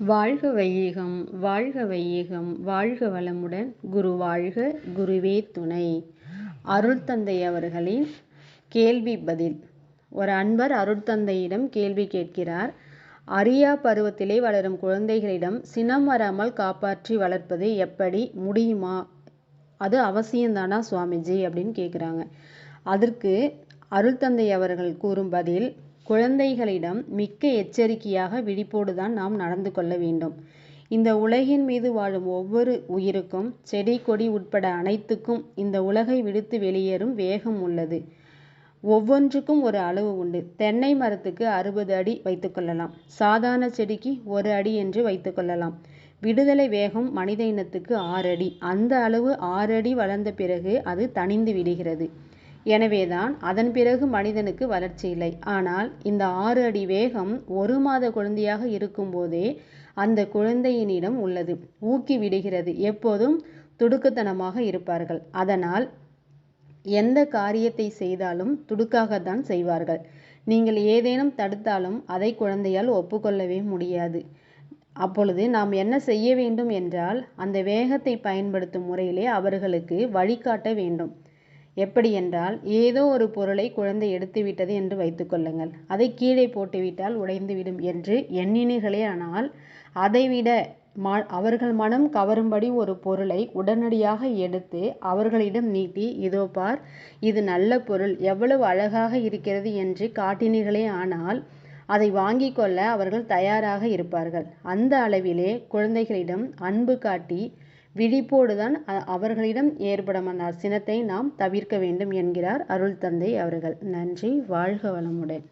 வாழ்க வையகம் வாழ்க வையகம் வாழ்க வளமுடன் குரு வாழ்க குருவே துணை. அருள்தந்தை அவர்களின் கேள்வி பதில். ஒரு அன்பர் அருட்தந்தையிடம் கேள்வி கேட்கிறார். அரியா பருவத்திலே வளரும் குழந்தைகளிடம் சினம் வராமல் காப்பாற்றி வளர்ப்பது எப்படி? முடியுமா? அது அவசியம்தானா சுவாமிஜி? அப்படின்னு கேட்குறாங்க அதற்கு அருள்தந்தை அவர்கள் கூறும் பதில் குழந்தைகளிடம் மிக்க எச்சரிக்கையாக விழிப்போடுதான் நாம் நடந்து கொள்ள வேண்டும். இந்த உலகின் மீது வாழும் ஒவ்வொரு உயிருக்கும் செடி கொடி உட்பட அனைத்துக்கும் இந்த உலகை விடுத்து வெளியேறும் வேகம் உள்ளது. ஒவ்வொன்றுக்கும் ஒரு அளவு உண்டு. தென்னை மரத்துக்கு அறுபது அடி வைத்துக்கொள்ளலாம் சாதாரண செடிக்கு ஒரு அடி என்று வைத்துக்கொள்ளலாம் விடுதலை வேகம் மனித இனத்துக்கு ஆறு அடி. அந்த அளவு ஆறு அடி வளர்ந்த பிறகு அது தணிந்து விடுகிறது. எனவேதான் அதன் பிறகு மனிதனுக்கு வளர்ச்சி இல்லை. ஆனால் இந்த ஆறு அடி வேகம் ஒரு மாத குழந்தையாக இருக்கும்போதே அந்த குழந்தையினிடம் உள்ளது. ஊக்கி விடுகிறது. எப்போதும் துடுக்குத்தனமாக இருப்பார்கள். அதனால் எந்த காரியத்தை செய்தாலும் துடுக்காகத்தான் செய்வார்கள். நீங்கள் ஏதேனும் தடுத்தாலும் அதை குழந்தையால் ஒப்புக்கொள்ளவே முடியாது. அப்பொழுது நாம் என்ன செய்ய வேண்டும் என்றால் அந்த வேகத்தை பயன்படுத்தும் முறையிலே அவர்களுக்கு வழிகாட்ட வேண்டும். எப்படி என்றால் ஏதோ ஒரு பொருளை குழந்தை எடுத்துவிட்டது என்று வைத்துக்கொள்ளுங்கள் அதை கீழே போட்டுவிட்டால் உடைந்துவிடும் என்று எண்ணினீர்களே ஆனால் அதைவிட ம அவர்கள் மனம் கவரும்படி ஒரு பொருளை உடனடியாக எடுத்து அவர்களிடம் நீட்டி இதோ பார் இது நல்ல பொருள் எவ்வளவு அழகாக இருக்கிறது என்று காட்டினீர்களே ஆனால் அதை வாங்கி கொள்ள அவர்கள் தயாராக இருப்பார்கள். அந்த அளவிலே குழந்தைகளிடம் அன்பு காட்டி விழிப்போடுதான் அவர்களிடம் ஏற்படும் அந்த அசினத்தை நாம் தவிர்க்க வேண்டும் என்கிறார் அருள் தந்தை அவர்கள். நன்றி வாழ்க வளமுடன்.